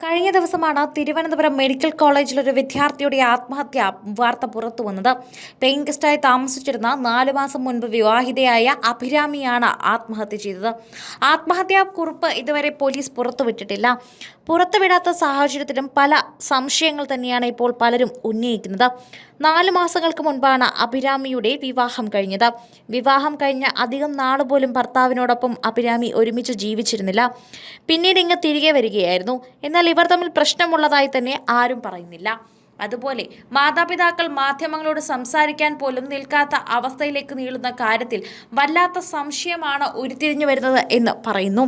കഴിഞ്ഞ ദിവസമാണ് തിരുവനന്തപുരം മെഡിക്കൽ കോളേജിൽ ഒരു വിദ്യാർത്ഥിയുടെ ആത്മഹത്യ വാർത്ത പുറത്തു വന്നത്. പെയിൻ ഗസ്റ്റായി താമസിച്ചിരുന്ന നാലു മാസം മുൻപ് വിവാഹിതയായ അഭിരാമിയാണ് ആത്മഹത്യ ചെയ്തത്. ആത്മഹത്യാ കുറിപ്പ് ഇതുവരെ പോലീസ് പുറത്തുവിട്ടിട്ടില്ല. പുറത്തുവിടാത്ത സാഹചര്യത്തിലും പല സംശയങ്ങൾ തന്നെയാണ് ഇപ്പോൾ പലരും ഉന്നയിക്കുന്നത്. നാല് മാസങ്ങൾക്ക് മുൻപാണ് അഭിരാമിയുടെ വിവാഹം കഴിഞ്ഞത്. വിവാഹം കഴിഞ്ഞ അധികം നാൾ പോലും ഭർത്താവിനോടൊപ്പം അഭിരാമി ഒരുമിച്ച് ജീവിച്ചിരുന്നില്ല. പിന്നീട് ഇങ്ങ് തിരികെ വരികയായിരുന്നു. എന്നാൽ ഇവർ തമ്മിൽ പ്രശ്നമുള്ളതായി തന്നെ ആരും പറയുന്നില്ല. അതുപോലെ മാതാപിതാക്കൾ മാധ്യമങ്ങളോട് സംസാരിക്കാൻ പോലും നിൽക്കാത്ത അവസ്ഥയിലേക്ക് നീളുന്ന കാര്യത്തിൽ വല്ലാത്ത സംശയമാണ് ഉരുത്തിരിഞ്ഞു വരുന്നത് എന്ന് പറയുന്നു.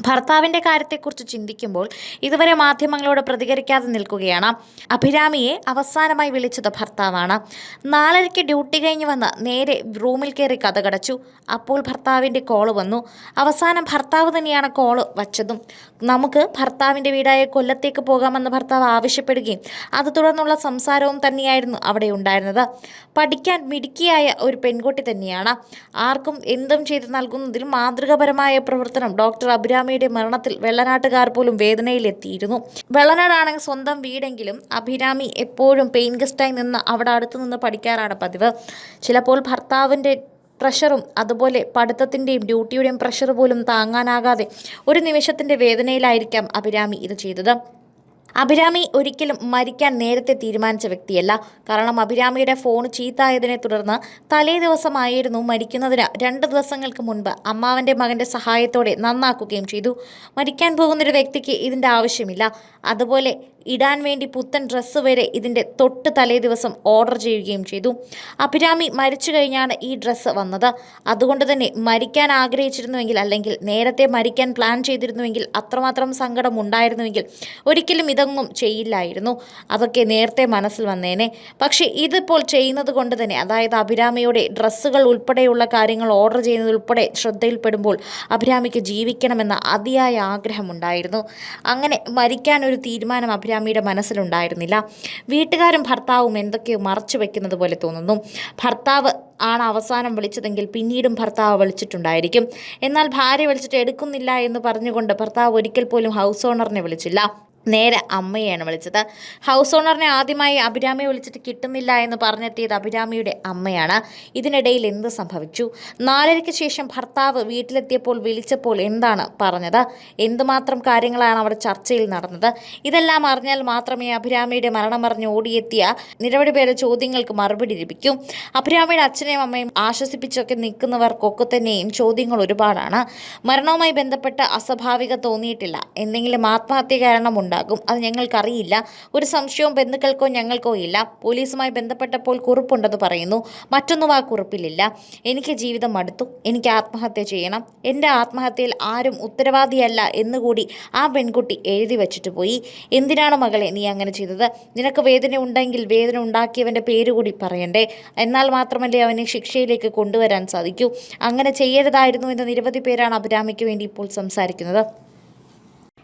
ഭർത്താവിന്റെ കാര്യത്തെക്കുറിച്ച് ചിന്തിക്കുമ്പോൾ ഇതുവരെ മാധ്യമങ്ങളോട് പ്രതികരിക്കാതെ നിൽക്കുകയാണ്. അഭിരാമിയെ അവസാനമായി വിളിച്ചത് ഭർത്താവാണ്. നാലരയ്ക്ക് ഡ്യൂട്ടി കഴിഞ്ഞ് വന്ന് നേരെ റൂമിൽ കയറി കഥകടച്ചു. അപ്പോൾ ഭർത്താവിന്റെ കോൾ വന്നു. അവസാനം ഭർത്താവ് തന്നെയാണ് കോൾ വച്ചതും. നമുക്ക് ഭർത്താവിന്റെ വീടായ കൊല്ലത്തേക്ക് പോകാമെന്ന് ഭർത്താവ് ആവശ്യപ്പെടുകയും അത് തുടർന്നുള്ള സംസാരവും തന്നെയായിരുന്നു അവിടെ ഉണ്ടായിരുന്നത്. പഠിക്കാൻ മിടുക്കിയായ ഒരു പെൺകുട്ടി തന്നെയാണ്. ആർക്കും എന്തും ചെയ്ത് നൽകുന്നതിൽ മാതൃകാപരമായ പ്രവർത്തനം ഡോക്ടർ അഭിരാമിയുടെ മരണത്തിൽ വെള്ളനാട്ടുകാർ പോലും വേദനയിലെത്തിയിരുന്നു. വെള്ളനാടാണെങ്കിൽ സ്വന്തം വീടെങ്കിലും അഭിരാമി എപ്പോഴും പെയിൻ ഗസ്റ്റായി നിന്ന് അവിടെ അടുത്തു നിന്ന് പഠിക്കാറാണ് പതിവ്. ചിലപ്പോൾ ഭർത്താവിന്റെ പ്രഷറും അതുപോലെ പഠിത്തത്തിന്റെയും ഡ്യൂട്ടിയുടെയും പ്രഷർ പോലും താങ്ങാനാകാതെ ഒരു നിമിഷത്തിന്റെ വേദനയിലായിരിക്കാം അഭിരാമി ഇത് ചെയ്തത്. അഭിരാമി ഒരിക്കലും മരിക്കാൻ നേരത്തെ തീരുമാനിച്ച വ്യക്തിയല്ല. കാരണം അഭിരാമിയുടെ ഫോൺ ചീത്തായതിനെ തുടർന്ന് തലേ ദിവസമായിരുന്നു മരിക്കുന്നതിന് രണ്ട് ദിവസങ്ങൾക്ക് മുൻപ് അമ്മാവന്റെ മകന്റെ സഹായത്തോടെ നന്നാക്കുകയും ചെയ്തു. മരിക്കാൻ പോകുന്നൊരു വ്യക്തിക്ക് ഇതിന്റെ ആവശ്യമില്ല. അതുപോലെ ഇടാൻ വേണ്ടി പുത്തൻ ഡ്രസ്സ് വരെ ഇതിന്റെ തൊട്ട് തലേ ദിവസം ഓർഡർ ചെയ്യുകയും ചെയ്തു. അഭിരാമി മരിച്ചു കഴിഞ്ഞാണ് ഈ ഡ്രസ്സ് വന്നത്. അതുകൊണ്ട് തന്നെ മരിക്കാൻ ആഗ്രഹിച്ചിരുന്നുവെങ്കിൽ അല്ലെങ്കിൽ നേരത്തെ മരിക്കാൻ പ്ലാൻ ചെയ്തിരുന്നുവെങ്കിൽ അത്രമാത്രം സങ്കടം ഉണ്ടായിരുന്നുവെങ്കിൽ ഒരിക്കലും ഇതൊന്നും ചെയ്യില്ലായിരുന്നു. അതൊക്കെ നേരത്തെ മനസ്സിൽ വന്നേനെ. പക്ഷേ ഇതിപ്പോൾ ചെയ്യുന്നത് കൊണ്ട് തന്നെ അതായത് അഭിരാമിയുടെ ഡ്രസ്സുകൾ ഉൾപ്പെടെയുള്ള കാര്യങ്ങൾ ഓർഡർ ചെയ്യുന്നത് ഉൾപ്പെടെ ശ്രദ്ധയിൽപ്പെടുമ്പോൾ അഭിരാമിക്ക് ജീവിക്കണമെന്ന അതിയായ ആഗ്രഹമുണ്ടായിരുന്നു. അങ്ങനെ മരിക്കാൻ ഒരു തീരുമാനം അഭിരാമിയുടെ മനസ്സിലുണ്ടായിരുന്നില്ല. വീട്ടുകാരും ഭർത്താവും എന്തൊക്കെയോ മറച്ചു വെക്കുന്നത് പോലെ തോന്നുന്നു. ഭർത്താവ് ആണ് അവസാനം വിളിച്ചതെങ്കിൽ പിന്നീടും ഭർത്താവ് വിളിച്ചിട്ടുണ്ടായിരിക്കും. എന്നാൽ ഭാര്യ വിളിച്ചിട്ട് എടുക്കുന്നില്ല എന്ന് പറഞ്ഞുകൊണ്ട് ഭർത്താവ് ഒരിക്കൽ പോലും ഹൗസ് ഓണറിനെ വിളിച്ചില്ല. നേരെ അമ്മയാണ് വിളിച്ചത്. ഹൗസ് ഓണറിനെ ആദ്യമായി അഭിരാമിയെ വിളിച്ചിട്ട് കിട്ടുന്നില്ല എന്ന് പറഞ്ഞെത്തിയത് അഭിരാമിയുടെ അമ്മയാണ്. ഇതിനിടയിൽ എന്ത് സംഭവിച്ചു? നാലരയ്ക്ക് ശേഷം ഭർത്താവ് വീട്ടിലെത്തിയപ്പോൾ വിളിച്ചപ്പോൾ എന്താണ് പറഞ്ഞത്? എന്തുമാത്രം കാര്യങ്ങളാണ് അവിടെ ചർച്ചയിൽ നടന്നത്? ഇതെല്ലാം അറിഞ്ഞാൽ മാത്രമേ അഭിരാമിയുടെ മരണം പറഞ്ഞ് ഓടിയെത്തിയ നിരവധി പേരുടെ ചോദ്യങ്ങൾക്ക് മറുപടി ലഭിക്കൂ. അഭിരാമിയുടെ അച്ഛനെയും അമ്മയും ആശ്വസിപ്പിച്ചൊക്കെ നിൽക്കുന്നവർക്കൊക്കെ തന്നെയും ചോദ്യങ്ങൾ ഒരുപാടാണ്. മരണവുമായി ബന്ധപ്പെട്ട് അസ്വാഭാവിക തോന്നിയിട്ടില്ല. എന്തെങ്കിലും ആത്മഹത്യ കാരണമുണ്ടാകും അത് ഞങ്ങൾക്കറിയില്ല. ഒരു സംശയവും ബന്ധുക്കൾക്കോ ഞങ്ങൾക്കോ ഇല്ല. പോലീസുമായി ബന്ധപ്പെട്ടപ്പോൾ കുറിപ്പുണ്ടെന്ന് പറയുന്നു. മറ്റൊന്നും ആ കുറിപ്പിലില്ല. എനിക്ക് ജീവിതം മടുത്തു. എനിക്ക് ആത്മഹത്യ ചെയ്യണം. എന്റെ ആത്മഹത്യയിൽ ആരും ഉത്തരവാദിയല്ല എന്നുകൂടി ആ പെൺകുട്ടി എഴുതി വച്ചിട്ട് പോയി. എന്തിനാണ് മകളെ നീ അങ്ങനെ ചെയ്തത്? നിനക്ക് വേദന ഉണ്ടെങ്കിൽ വേദന ഉണ്ടാക്കിയവന്റെ പേര് കൂടി പറയണ്ടേ? എന്നാൽ മാത്രമല്ലേ അവനെ ശിക്ഷയിലേക്ക് കൊണ്ടുവരാൻ സാധിക്കൂ. അങ്ങനെ ചെയ്യരുതായിരുന്നു എന്ന് നിരവധി പേരാണ് അഭിരാമിക്ക് വേണ്ടി ഇപ്പോൾ സംസാരിക്കുന്നത്.